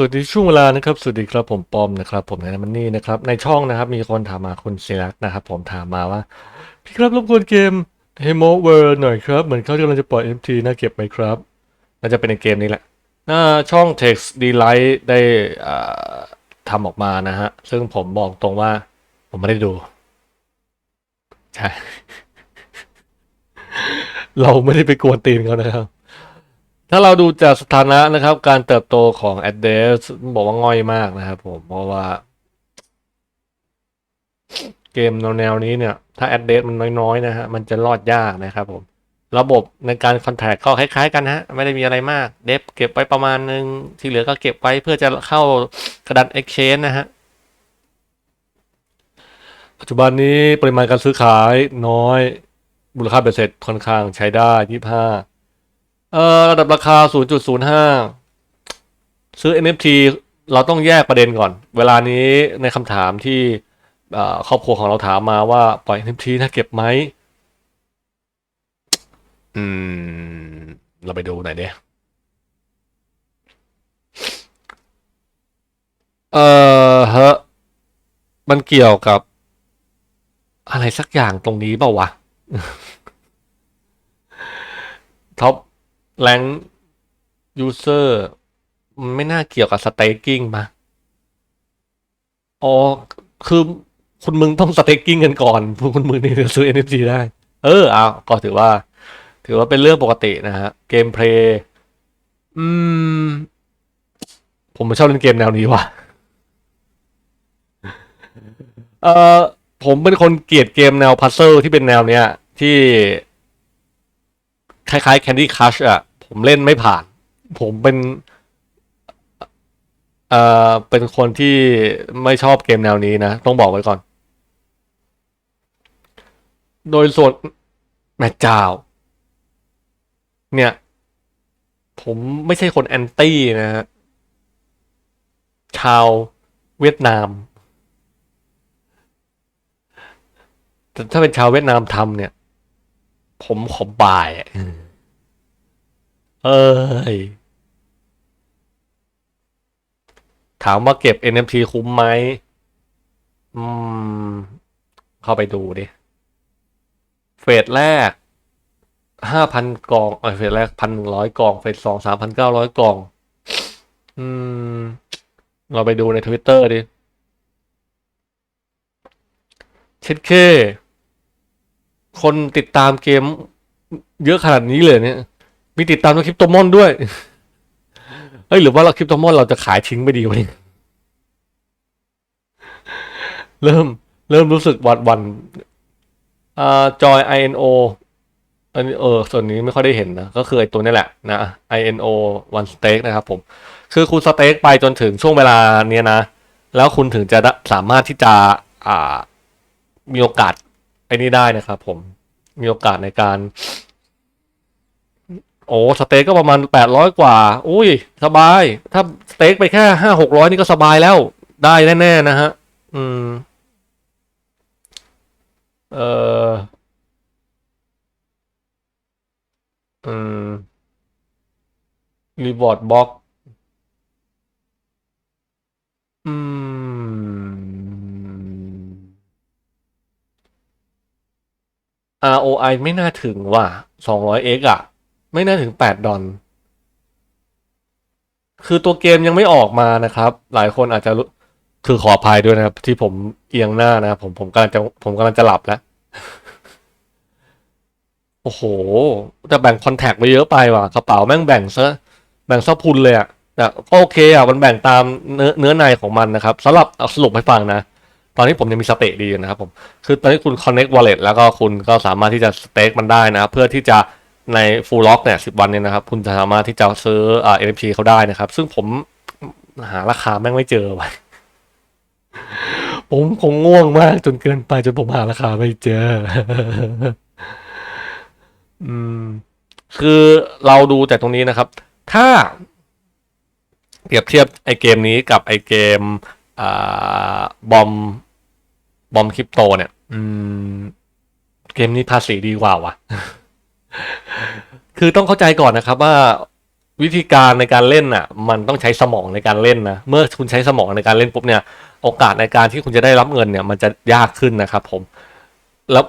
สวัสดีช่วงเวลานะครับสวัสดีครับผมปอมนะครับ ผมในมันนี่นะครับในช่องนะครับ มีคนถามมาคุณศิรักนะครับ ผมถามมาว่า พี่ครับรบกวนเกม h e m o World หน่อยครับ เหมือนเขากำลังจะปล่อย MT น่าเก็บไหมครับ น่าจะเป็นในเกมนี้แหละหน้าช่อง Text Delight ได้ทำออกมานะฮะ ซึ่งผมบอกตรงว่า ผมไม่ได้ดู ใช่ เราไม่ได้ไปกวนตีนเขานะครับ ถ้าเราดูจากสถานะนะครับ การเติบโตของ a d d r e s บอกว่าง่อยมากนะครับผม เพราะว่า เกมแนวนี้เนี่ย ถ้า a d d r e s มันน้อยๆนะฮะ มันจะรอดยากนะครับผม ระบบในการคอนแทคก็คล้ายๆกันฮะ ไม่ได้มีอะไรมาก เดฟเก็บไว้ประมาณนึง ที่เหลือก็เก็บไว้เพื่อจะเข้ากระดาน Exchange นะฮะปัจจุบันนี้ปริมาณการซื้อขายน้อย มูลค่าเบ็ดเสร็จค่อนข้างใช้ได้ยี่ห้า เอ่อระดับราคา 0.05 ซื้อ NFT เราต้องแยกประเด็นก่อน เวลานี้ในคำถามที่ครอบครัวของเราถามมาว่าปล่อย NFT น่าเก็บไหมอืม เราไปดูหน่อยเด้เออฮะมันเกี่ยวกับ อะไรสักอย่างตรงนี้เปล่าวะท็อป แรงยูเซอร์ไม่น่าเกี่ยวกับสเต k กิ้งมาอ๋อ คือคุณมึงต้องสเต k กิ้งกันก่อนพวกคุณมึงนี่ถึงซื้อ NFT ได้ เออเอาก็ถือว่า ถือว่าเป็นเรื่องปกตินะฮะ เกมเพลย์ อืม ผมไม่ชอบเล่นเกมแนวนี้ว่ะ เออผมเป็นคนเกลียดเกมแนวพัซเซิลที่เป็นแนวเนี้ย ที่ คล้ายๆ Candy Crush อะ ผมเล่นไม่ผ่าน ผมเป็นเอ่อเป็นคนที่ไม่ชอบเกมแนวนี้นะ ต้องบอกไว้ก่อน โดยส่วนแม่เจ้า เนี่ย ผมไม่ใช่คนแอนตี้นะฮะชาวเวียดนาม แต่ถ้าเป็นชาวเวียดนามทำเนี่ย ผมขอบายอะ เอ้ย ถามว่าเก็บ NFT คุ้มไหม อืม เข้าไปดูดิ เฟสแรกห้าพันกล่องเออเฟสแรกพันหนึ่งร้อยกล่อง เฟสสองสามพันเก้าร้อยกล่อง อืม เราไปดูในทวิตเตอร์ดิ เช็ดเค คนติดตามเกมเยอะขนาดนี้เลยเนี่ย มีติดตามตัวคริปโตมอนด้วยเฮ้ยหรือว่าเราคริปโตมอนเราจะขายทิ้งไปดีวะเนี่ยเริ่มเริ่มรู้สึกหวัดวันอ่าจอย INO อันนี้เออส่วนนี้ไม่ค่อยได้เห็นนะ ก็คือไอตัวนี้แหละนะ INO one stake นะครับผม คือคุณสเต็กไปจนถึงช่วงเวลาเนี้ยนะ แล้วคุณถึงจะได้สามารถที่จะอ่ามีโอกาสไอ้นี่ได้นะครับผมมีโอกาสในการ โอ้สเต็กก็ประมาณแปดร้อยกว่า อุ้ย สบาย ถ้าสเต็กไปแค่ห้าหกร้อยนี่ก็สบายแล้ว ได้แน่ๆนะฮะ อืม เอออืมรีวอร์ดบ็อกอืม ROI ไม่น่าถึงว่ะ 200x อะ ไม่น่าถึง8ดดอลคือตัวเกมยังไม่ออกมานะครับ หลายคนอาจจะคือขออภัยด้วยนะครับ ที่ผมเอียงหน้านะผมผมกำลังจะผมกำลังจะหลับแล้ว โอ้โหแต่แบ่งคอนแทคไปเยอะไปว่ะกระเป๋าแม่งแบ่งซะแบ่งซะพุนเลยอะแต่ก็โอเคอะมันแบ่งตามเนื้อเนื้อในของมันนะครับสำหรับสรุปให้ฟังนะ ตอนนี้ผมยังมีสเตตดีนะครับผมคือตอนนี้คุณ connect wallet แล้วก็คุณก็สามารถที่จะสเต็กมันได้นะครับเพื่อที่จะ ใน full lock เนี่ยสิบวันเนี่ยนะครับ คุณจะสามารถที่จะซื้ออ่า NFT เขาได้นะครับ ซึ่งผมหาราคาแม่งไม่เจอไว้ผมคงง่วงมากจนเกินไปจนผมหาราคาไม่เจอ อืม คือเราดูแต่ตรงนี้นะครับ ถ้า เปรียบเทียบไอเกมนี้กับไอเกมอ่าบอมบอมคริปโตเนี่ย อืม เกมนี้ภาษีดีกว่าวะ คือต้องเข้าใจก่อนนะครับว่าวิธีการในการเล่นอะ มันต้องใช้สมองในการเล่นนะ เมื่อคุณใช้สมองในการเล่นปุ๊บเนี่ย โอกาสในการที่คุณจะได้รับเงินเนี่ย มันจะยากขึ้นนะครับ ผม แล้ว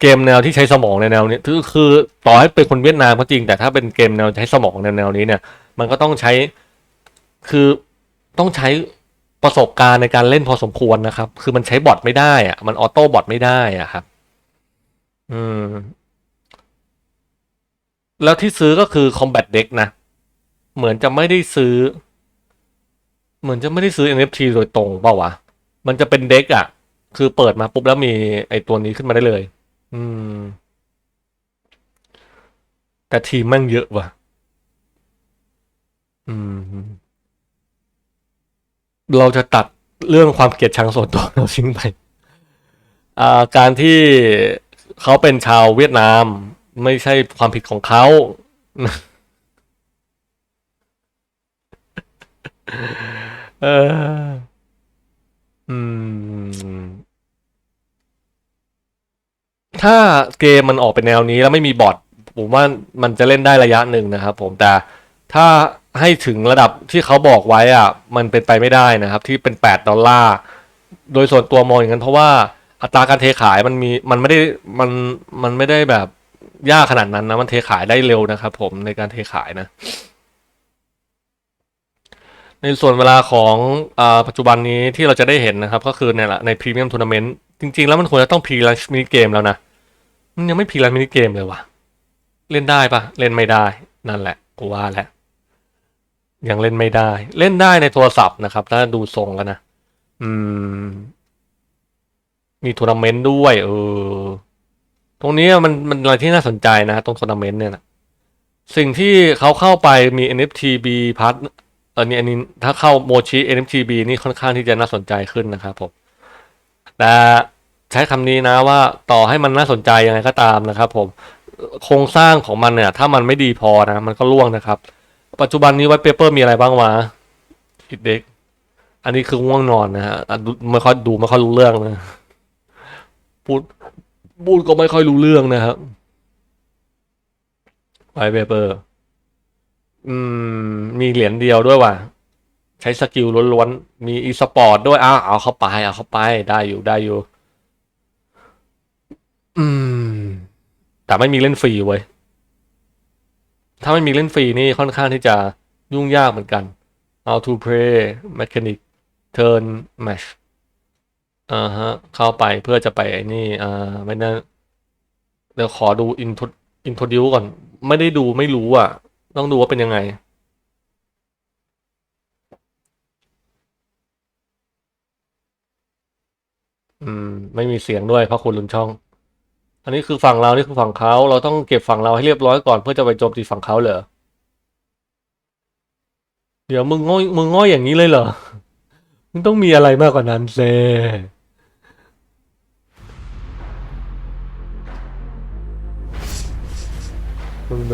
เกมแนวที่ใช้สมองในแนวนี้คือคือต่อให้เป็นคนเวียดนามก็จริง แต่ถ้าเป็นเกมแนวใช้สมองในแนวนี้เนี่ย มันก็ต้องใช้คือต้องใช้ประสบการณ์ในการเล่นพอสมควรนะครับ คือมันใช้บอทไม่ได้อะมันออโต้บอทไม่ได้อะครับ อืม แล้วที่ซื้อก็คือ Combat Deck นะ เหมือนจะไม่ได้ซื้อ เหมือนจะไม่ได้ซื้อ NFT โดยตรงเปล่าวะ มันจะเป็นเด็กอะคือเปิดมาปุ๊บแล้วมีไอตัวนี้ขึ้นมาได้เลย อืม แต่ทีมแม่งเยอะว่ะ อืม เราจะตัดเรื่องความเกลียดชังส่วนตัวเราทิ้งไป อ่า การที่เขาเป็นชาวเวียดนาม ไม่ใช่ความผิดของเขาเออ อืม ถ้าเกมมันออกเป็นแนวนี้แล้วไม่มีบอทผมว่ามันจะเล่นได้ระยะหนึ่งนะครับผมแต่ถ้าให้ถึงระดับที่เขาบอกไว้อะ มันเป็นไปไม่ได้นะครับ ที่เป็นแปดดอลลาร์โดยส่วนตัวมองอย่างนั้นเพราะว่าอัตราการเทขายมันมีมันไม่ได้มันมันไม่ได้แบบ ยากขนาดนั้นนะมันเทขายได้เร็วนะครับผมในการเทขายนะ ในส่วนเวลาของอปัจจุบันนี้ที่เราจะได้เห็นนะครับ ก็คือเนี่ยแหละในพรีเมียมทัวร์นาเมนต์จริง ๆ แล้วมันควรจะต้องพรีลันมินิเกมแล้วนะ มันยังไม่พรีลันมินิเกมเลยวะเล่นได้ปะเล่นไม่ได้นั่นแหละกูว่าแหละยังเล่นไม่ได้ เล่นได้ในโทรศัพท์นะครับถ้าดูทรงกันนะ อืม มีทัวร์นาเมนต์ด้วย เออ ตรงนี้มันมันอะไรที่น่าสนใจนะตรงทัวร์นาเมนต์เนี่ยนะสิ่งที่เขาเข้าไปมี NFTB พาร์ทเออนี่อันนี้ถ้าเข้าโมชิ NFTB นี่ค่อนข้างที่จะน่าสนใจขึ้นนะครับผมแต่ใช้คำนี้นะว่าต่อให้มันน่าสนใจยังไงก็ตามนะครับผมโครงสร้างของมันเนี่ย ถ้ามันไม่ดีพอนะ มันก็ล่วงนะครับ ปัจจุบันนี้ไวท์เปเปอร์มีอะไรบ้างวะคิดเด็ก อันนี้คือง่วงนอนนะฮะไม่ค่อยดูไม่ค่อยรู้เรื่องนะพูด พูดก็ไม่ค่อยรู้เรื่องนะครับไวเปเปอร์ อืม มีเหรียญเดียวด้วยว่ะ ใช้สกิลล้วนๆ มีอีสปอร์ตด้วย อ้าว เอาเข้าไป เอาเข้าไป ได้อยู่ได้อยู่ อืม แต่ไม่มีเล่นฟรีเว้ย ถ้าไม่มีเล่นฟรีนี่ค่อนข้างที่จะยุ่งยากเหมือนกัน how to play mechanic turn match อ่าฮะ เข้าไปเพื่อจะไปไอ้นี่อ่าไม่น่าเดี๋ยวขอดู intro introduce ก่อน ไม่ได้ดูไม่รู้อะ ต้องดูว่าเป็นยังไง อืม ไม่มีเสียงด้วยเพราะคุณลุนช่อง อันนี้คือฝั่งเรานี่คือฝั่งเขาเราต้องเก็บฝั่งเราให้เรียบร้อยก่อนเพื่อจะไปโจมตีฝั่งเขาเหรอเดี๋ยวมึงง่อยมึงง่อยอย่างนี้เลยเหรอ มึงต้องมีอะไรมากกว่านั้นเซ มึงไ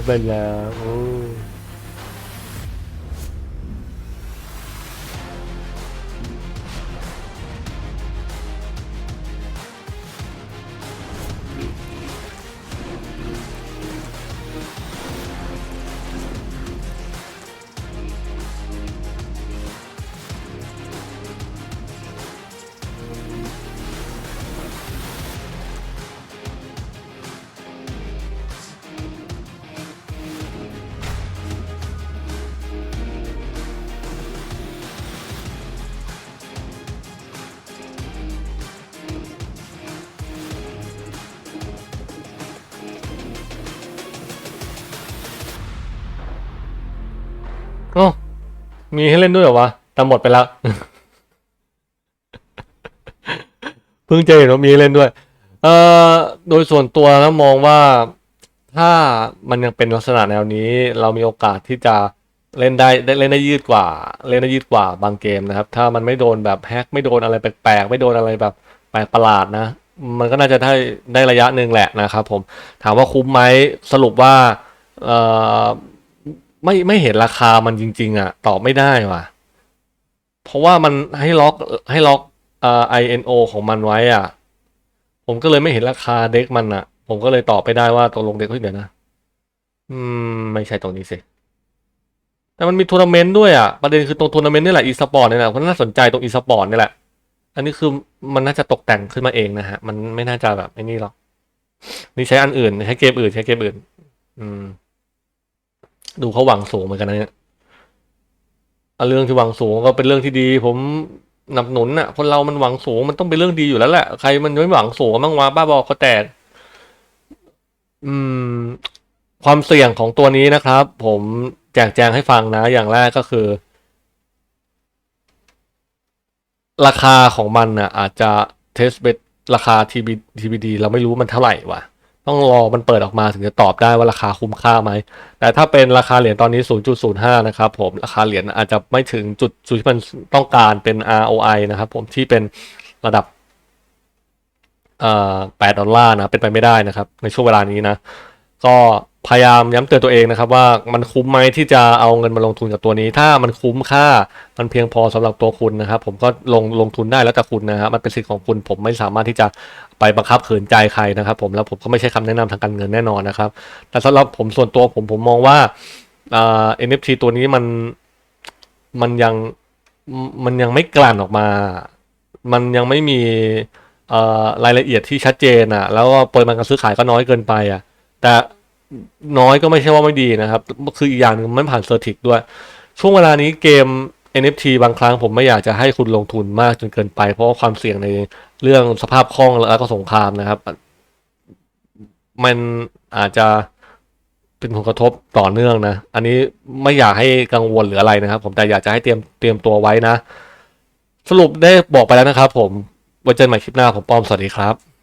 มีให้เล่นด้วยเหรอวะแต่หมดไปแล้วเพิ่งจะเห็นว่ามีให้เล่นด้วย เอ่อ โดยส่วนตัวแล้วมองว่าถ้ามันยังเป็นลักษณะแนวนี้ เรามีโอกาสที่จะเล่นได้ได้เล่นได้ยืดกว่า เล่นได้ยืดกว่าบางเกมนะครับ ถ้ามันไม่โดนแบบแฮกไม่โดนอะไรแปลกๆไม่โดนอะไรแบบแปลกประหลาดนะ มันก็น่าจะได้ได้ระยะหนึ่งแหละนะครับผมถามว่าคุ้มไหมสรุปว่าเอ่อ ไม่ไม่เห็นราคามันจริง ๆ อะ ตอบไม่ได้ว่ะ เพราะว่ามันให้ล็อกให้ล็อกเอ่อ INO ของมันไว้อะ ผมก็เลยไม่เห็นราคาเด็กมันอะ ผมก็เลยตอบไปได้ว่าตกลงเด็กเฮ้ยเดี๋ยวนะ อืม ไม่ใช่ตรงนี้สิแต่มันมีทัวร์นาเมนต์ด้วยอะ ประเด็นคือตรงทัวร์นาเมนต์นี่แหละอีสปอร์ตนี่แหละเพราะน่าสนใจตรงอีสปอร์ตนี่แหละ อันนี้คือมันน่าจะตกแต่งขึ้นมาเองนะฮะ มันไม่น่าจะแบบไอ้นี่หรอก นี่ใช้อันอื่น ใช้เกมอื่น ใช้เกมอื่น อืม ดูเขาหวังสูงเหมือนกันนะเนี่ยเรื่องที่หวังสูงก็เป็นเรื่องที่ดี ผมนับสนุนอะ คนเรามันหวังสูงมันต้องเป็นเรื่องดีอยู่แล้วแหละใครมันไม่หวังสูงมั่งวะบ้าบอเขาแตก อืม ความเสี่ยงของตัวนี้นะครับ ผมแจกแจงให้ฟังนะ อย่างแรกก็คือ ราคาของมันน่ะ อาจจะเทสเบราคา TB TBD เราไม่รู้มันเท่าไหร่วะ ต้องรอมันเปิดออกมาถึงจะตอบได้ว่าราคาคุ้มค่าไหม แต่ถ้าเป็นราคาเหรียญตอนนี้ 0.05 นะครับผม ราคาเหรียญอาจจะไม่ถึงจุดจุดที่มันต้องการเป็น ROI นะครับผมที่เป็นระดับเอ่อ8ดอลลาร์นะ เป็นไปไม่ได้นะครับ ในช่วงเวลานี้นะ ก็ พยายามย้ำเตือนตัวเองนะครับว่ามันคุ้มไหมที่จะเอาเงินมาลงทุนกับตัวนี้ ถ้ามันคุ้มค่ามันเพียงพอสำหรับตัวคุณนะครับ ผมก็ลงลงทุนได้แล้วแต่คุณนะครับมันเป็นสิทธิ์ของคุณผมไม่สามารถที่จะไปบังคับขืนใจใครนะครับ ผมแล้วผมก็ไม่ใช่คำแนะนำทางการเงินแน่นอนนะครับ แต่สำหรับผมส่วนตัวผมผมมองว่าอ่า NFT ตัวนี้มันมันยังมันยังไม่กลั่นออกมา มันยังไม่มีอ่อรายละเอียดที่ชัดเจนอะ แล้วก็ปริมาณการซื้อขายก็น้อยเกินไปอะ แต่ น้อยก็ไม่ใช่ว่าไม่ดีนะครับ คืออีกอย่างหนึงมันผ่านเซอร์ติกด้วย ช่วงเวลานี้เกม NFT บางครั้งผมไม่อยากจะให้คุณลงทุนมากจนเกินไป เพราะว่าความเสี่ยงในเรื่องสภาพคล่องแล้วก็สงครามนะครับ มันอาจจะเป็นผลกระทบต่อเนื่องนะ อันนี้ไม่อยากให้กังวลหรืออะไรนะครับ ผมแต่อยากจะให้เตรียมเตรียมตัวไว้นะ สรุปได้บอกไปแล้วนะครับผมไว้เจอกันใหม่คลิปหน้าผมป้อมสวัสดีครับ